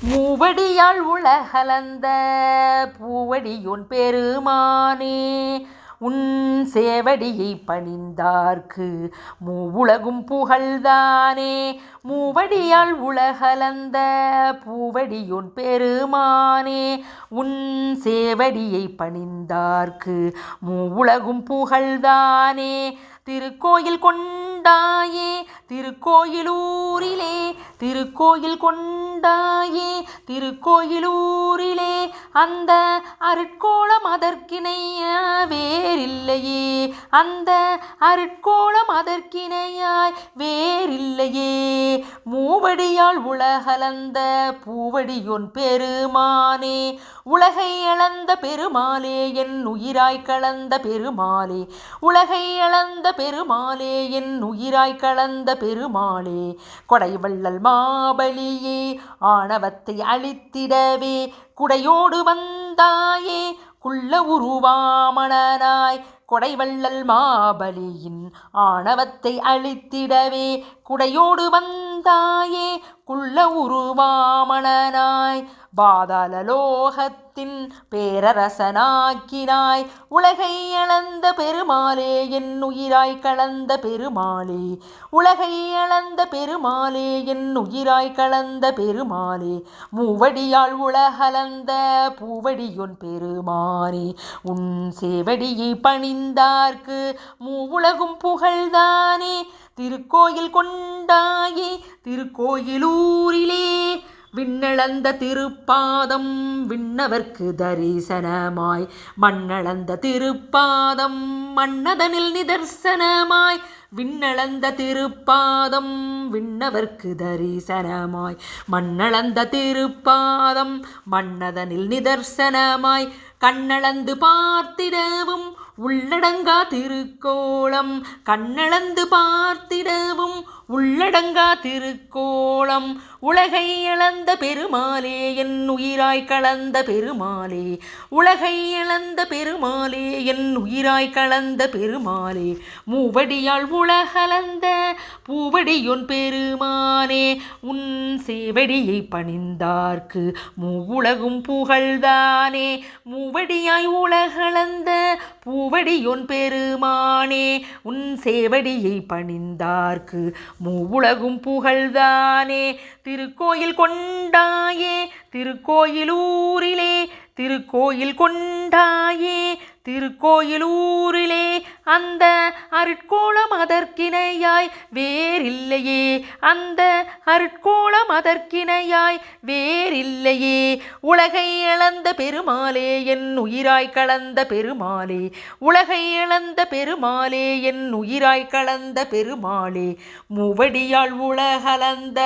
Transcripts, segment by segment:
மூவடியால் உலகலந்த பூவடியோன் பெருமானே உன் சேவடியை பணிந்தார்க்கு மூவுலகும் புகழ்தானே மூவடியால் உலகலந்த பூவடியுன் பெருமானே உன் சேவடியை பணிந்தார்க்கு மூவுலகும் புகழ்தானே திருக்கோயில் கொண்டாயே திருக்கோயிலூரிலே திருக்கோயில் கொண்டாயே திருக்கோயிலூரிலே. அந்த அருட்கோளம் அதற்கிணைய வேறில்லையே அந்த அருட்கோளம் அதற்கிணையாய் வேறில்லையே. மூவடியால் உலகலந்த பூவடியொன் பெருமானே உலகை அளந்த பெருமாளே என் உயிராய் கலந்த பெருமாளே. உலகை அளந்த பெருமாளே என் உயிராய் கலந்த பெருமாளே. கொடைவள்ளல் மாபலியே ஆணவத்தை அழித்திடவே. குடையோடு வந்தாயே குள்ள உருவாமணனாய். கொடைவள்ளல் மாபலியின் ஆணவத்தை அழித்திடவே. குடையோடு வந்தாயே குள்ள உருவாமணனாய். பாதாளலோகத்தின் பேரரசனாக்கினாய். உலகை அளந்த பெருமாளே என் உயிராய் கலந்த பெருமாளே. உலகை அளந்த பெருமாளே என் உயிராய் கலந்த பெருமாளே. மூவடியால் உலகலந்த பூவடியொன் பெருமானே. உன் சேவடியை பணிந்தார்க்கு மூவுலகும் புகழ்தானே திருக்கோயில் கொண்டாயே திருக்கோயிலூரிலே விண்ணளந்த திருப்பாதம் விண்ணவர்க்கு தரிசனமாய். மண்ணளந்த திருப்பாதம் மன்னதனில் நிதர்சனமாய். விண்ணளந்த திருப்பாதம் விண்ணவர்க்கு தரிசனமாய். மண்ணளந்த திருப்பாதம் மன்னதனில் நிதர்சனமாய். கண்ணளந்து பார்த்திடவும் உள்ளடங்கா திருக்கோளம். கண்ணளந்து பார்த்திடவும் உள்ளடங்கா திருக்கோளம். உலகை இழந்த பெருமாளே என் உயிராய் கலந்த பெருமாளே. உலகை இழந்த பெருமாளே என் உயிராய் கலந்த பெருமாளே. மூவடியால் உலகலந்த பூவடியொன் பெருமானே உன் சேவடியை பணிந்தார்க்கு மூவுலகும் புகழ்தானே மூவடியாய் உலகளந்த பூவடியொன் பெருமானே உன் சேவடியை பணிந்தார்க்கு மூவுலகும் புகழ்தானே திருக்கோயில் கொண்டாயே திருக்கோயிலூரிலே திருக்கோயில் கொண்டாயே திருக்கோயிலூரிலே அந்த அருட்கோளம் அதற்கிணையாய் வேறில்லையே அந்த அருட்கோளம் அதற்கிணையாய் வேறில்லையே. உலகை இழந்த பெருமாளே என் உயிராய் கலந்த பெருமாளே உலகை இழந்த பெருமாளே என் உயிராய் கலந்த பெருமாளே மூவடியால் உலகலந்த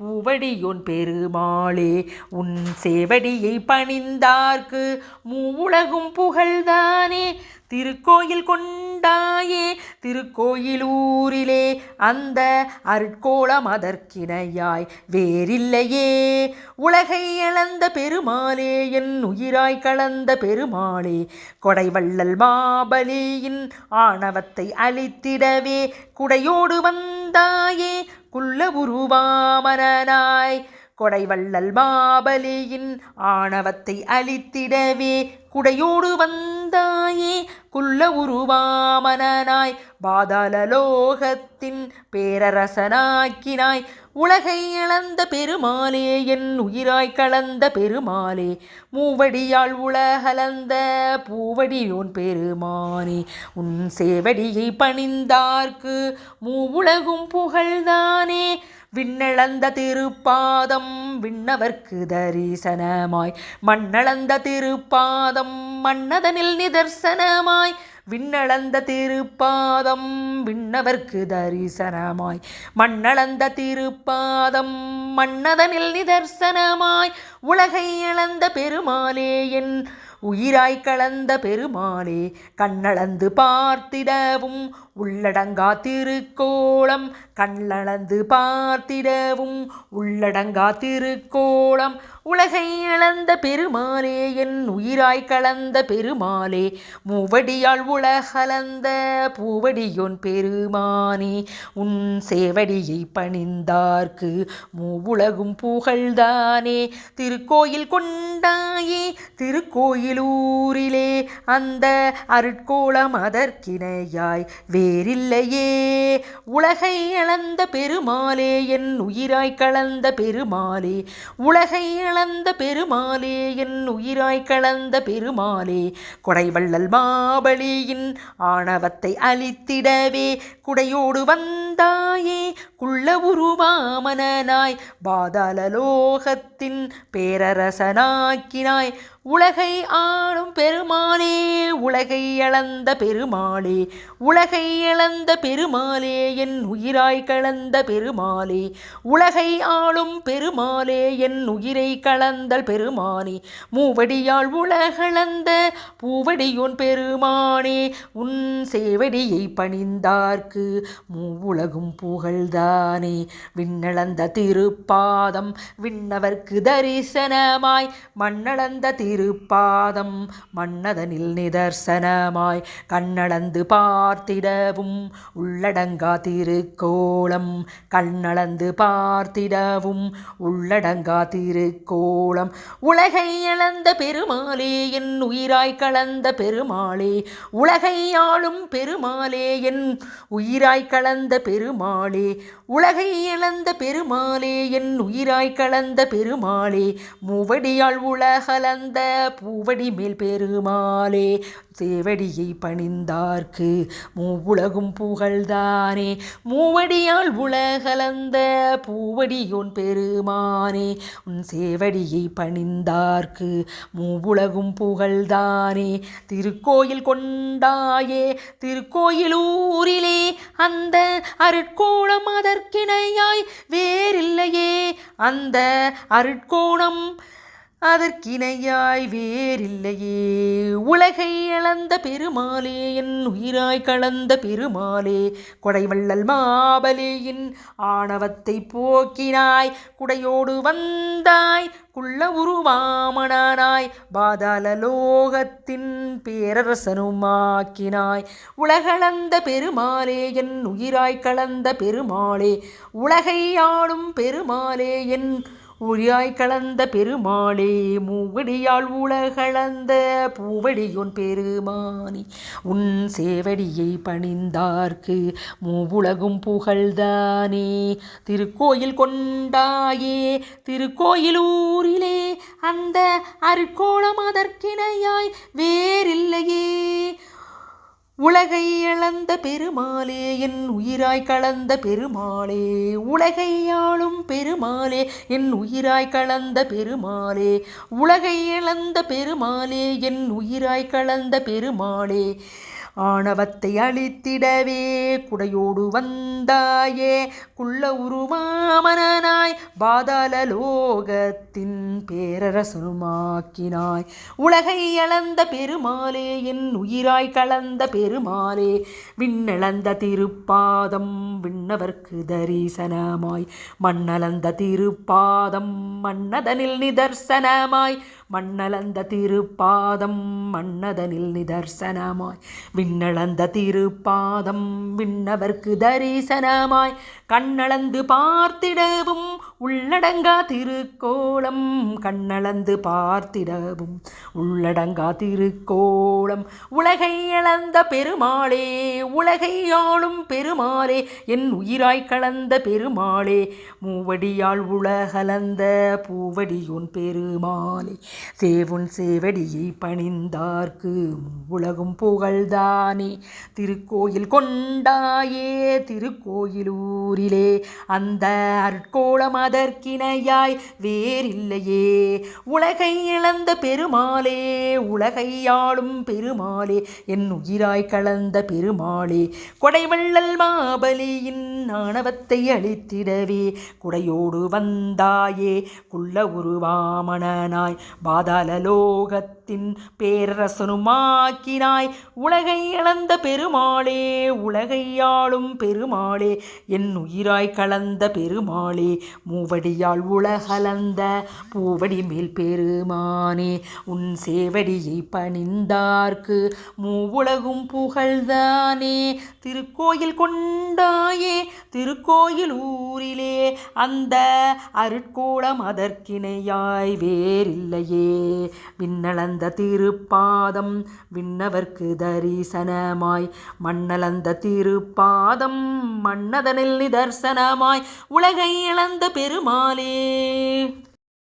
பூவடியோன் பெருமாளே உன் சேவடியை பணிந்தார்க்கு மூலகும் புகழ்தானே திருக்கோயில் கொண்டாயே திருக்கோயிலூரிலே அந்த அருட்கோளம் அதற்கிணையாய் வேறில்லையே. உலகை இழந்த பெருமாளே என் உயிராய் கலந்த பெருமாளே கொடைவள்ளல் மாபலியின் ஆணவத்தை அழித்திடவே குடையோடு வந்தாயே. குள்ள உருவாமனாய் கொடைவள்ளல் மாபலியின் ஆணவத்தை அழித்திடவே குடையோடு வந்த உள்ள உருவாமனாய் பாதாளலோகத்தின் பேரரசனாக்கினாய். உலகை இழந்த பெருமாளே என் உயிராய் கலந்த பெருமாளே மூவடியால் உலகலந்த பூவடியோன் பெருமானே உன் சேவடியை பணிந்தார்க்கு மூவுலகும் புகழ்தானே விண்ணளந்த திருப்பாதம் விண்ணவர்க்கு தரிசனமாய். மண்ணளந்த திருப்பாதம் மன்னதனில் நிதர்சனமாய். விண்ணளந்த திருப்பாதம் விண்ணவர்க்கு தரிசனமாய். மண்ணளந்த திருப்பாதம் மன்னதனில் நிதர்சனமாய். உலகை இழந்த பெருமாளே என் உயிராய் கலந்த பெருமாளே. கண்ணளந்து பார்த்திடவும் உள்ளடங்கா திருக்கோளம் கண்ணளந்து பார்த்திடவும் உள்ளடங்கா திருக்கோளம் உலகை இழந்த பெருமாளே என் உயிராய் கலந்த பெருமாளே மூவடியால் உலகலந்த பூவடியொன் பெருமானே உன் சேவடியை பணிந்தார்க்கு மூவுலகும் புகழ்தானே திருக்கோயில் கொண்டாயே திருக்கோயிலூரிலே அந்த அருட்கோளம் அதற்கிணையாய் வே வேறில்லையே உலகை இழந்த பெருமாளே என் உயிராய் கலந்த பெருமாளே. உலகை இழந்த பெருமாளே என் உயிராய் கலந்த பெருமாளே. கொடைவள்ளல் மாபலியின் ஆணவத்தை அழித்திடவே குடையோடு வந்தாயே. குள்ள உருவாமனாய் பாதாளலோகத்தின் பேரரசனாக்கினாய். உலகை ஆளும் பெருமாளே உலகை இழந்த பெருமாளே உலகை இழந்த பெருமாளே என் உயிராய் கலந்த பெருமாளே. உலகை ஆளும் பெருமாளே என் உயிரை கலந்தல் பெருமானே. மூவடியால் உலகளந்த பூவடியோன் பெருமானே உன் சேவடியை பணிந்தார்க்கு மூவுலகும் தானே விண்ணளந்த திருப்பாதம் விண்ணவர்க்கு தரிசனமாய். மண்ணளந்த திருப்பாதம் மன்னதனில் நிதர்சனமாய். கண்ணளந்து பார்த்திடவும் உள்ளடங்கா திருக்கோளம். கண்ணளந்து பார்த்திடவும் உள்ளடங்கா திருக்கோளம். உலகை இழந்த பெருமாளே என் உயிராய் கலந்த பெருமாளே. உலகை ஆளும் பெருமாளே என் உயிராய் கலந்த பெருமாளே. உலகை இழந்த பெருமாளே என் உயிராய் கலந்த பெருமாளே மூவடியால் உலகலந்த பூவடி மேல் பெருமாளே சேவடியை பணிந்தார்க்கு மூவுலகும் புகழ்தானே மூவடியால் உலகலந்த பூவடியோன் பெருமானே உன் சேவடியை பணிந்தார்க்கு மூவுலகும் புகழ்தானே திருக்கோயில் கொண்டாயே திருக்கோயிலூரிலே அந்த அருட்கோணம் அதற்கிணையாய் வேறில்லையே. அந்த அருட்கோணம் அதற்கிணையாய் வேறில்லையே. உலகை இழந்த பெருமாளே என் உயிராய் கலந்த பெருமாளே. கொடைவள்ளல் மாபலியின் ஆணவத்தை போக்கினாய். குடையோடு வந்தாய். குள்ள உருவாமனானாய். பாதாள லோகத்தின் பேரரசனுமாக்கினாய். உலகளந்த பெருமாளே என் உயிராய் கலந்த பெருமாளே. உலகை ஆளும் பெருமாளே என் உரியாய் கலந்த பெருமாளே மூவடியால் உலகளந்த பூவடியோன் பெருமானி உன் சேவடியை பணிந்தார்க்கு மூவுலகும் புகழ்தானே திருக்கோயில் கொண்டாயே திருக்கோயிலூரிலே அந்த அருக்கோளம் அதற்கிணையாய் வேறில்லையே. உலகை இழந்த பெருமாளே என் உயிராய் கலந்த பெருமாளே. உலகை ஆளும் பெருமாளே என் உயிராய் கலந்த பெருமாளே. உலகை இழந்த பெருமாளே என் உயிராய் கலந்த பெருமாளே. ஆணவத்தை அழித்திடவே குடையோடு வந்தாயே குள்ள உருமாமனாய் பாதாள லோகத்தின் பேரரசனுமாக்கினாய் உலகை அளந்த பெருமாளே என் உயிராய் கலந்த பெருமாளே விண்ணளந்த திருப்பாதம் விண்ணவர்க்கு தரிசனமாய். மண்ணளந்த திருப்பாதம் மன்னதனில் நிதர்சனமாய். மண்ணளந்த திருப்பாதம் மன்னதனில் நிதர்சனமாய். விண்ணளந்த திருப்பாதம் விண்ணவர்க்கு தரிசனமாய். கண்ணளந்து பார்த்திடவும் உள்ளடங்கா திருக்கோளம் கண்ணளந்து பார்த்திடவும். உள்ளடங்கா திருக்கோளம் உலகை இழந்த பெருமாளே உலகை ஆளும் பெருமாளே என் உயிராய் கலந்த பெருமாளே மூவடியால் உலகலந்த பூவடியுன் பெருமாளே. சேவுன் சேவடியை பணிந்தார்க்கு உலகும் புகழ்தானே திருக்கோயில் கொண்டாயே திருக்கோயிலூரிலே அந்த அருட்கோளமா அதற்கிணையாய் வேறில்லையே. உலகை இழந்த பெருமாளே உலகை ஆளும் பெருமாளே என் உயிராய் கலந்த பெருமாளே. கொடைவள்ளல் மாபலியின் ஆணவத்தை அழித்திடவே குடையோடு வந்தாயே குள்ள உருவாமணனாய் பாதாள லோகத்தின் பேரரசனுமாக்கினாய். உலகை இழந்த பெருமாளே உலகை ஆளும் பெருமாளே என் உயிராய் கலந்த பெருமாளே மூ மூவடியால் உலகலந்த பூவடி மேல் பெருமானே உன் சேவடியை பணிந்தார்க்கு மூவுலகும் புகழ்தானே திருக்கோயில் கொண்டாயே திருக்கோயில் ஊரிலே அந்த அருட்கோளம் அதற்கிணையாய் வேறில்லையே. விண்ணளந்த திருப்பாதம் விண்ணவர்க்கு தரிசனமாய் மண்ணளந்த திருப்பாதம் மன்னதனில் நிதர்சனமாய் உலகை இழந்த பெரு பெருமாளே.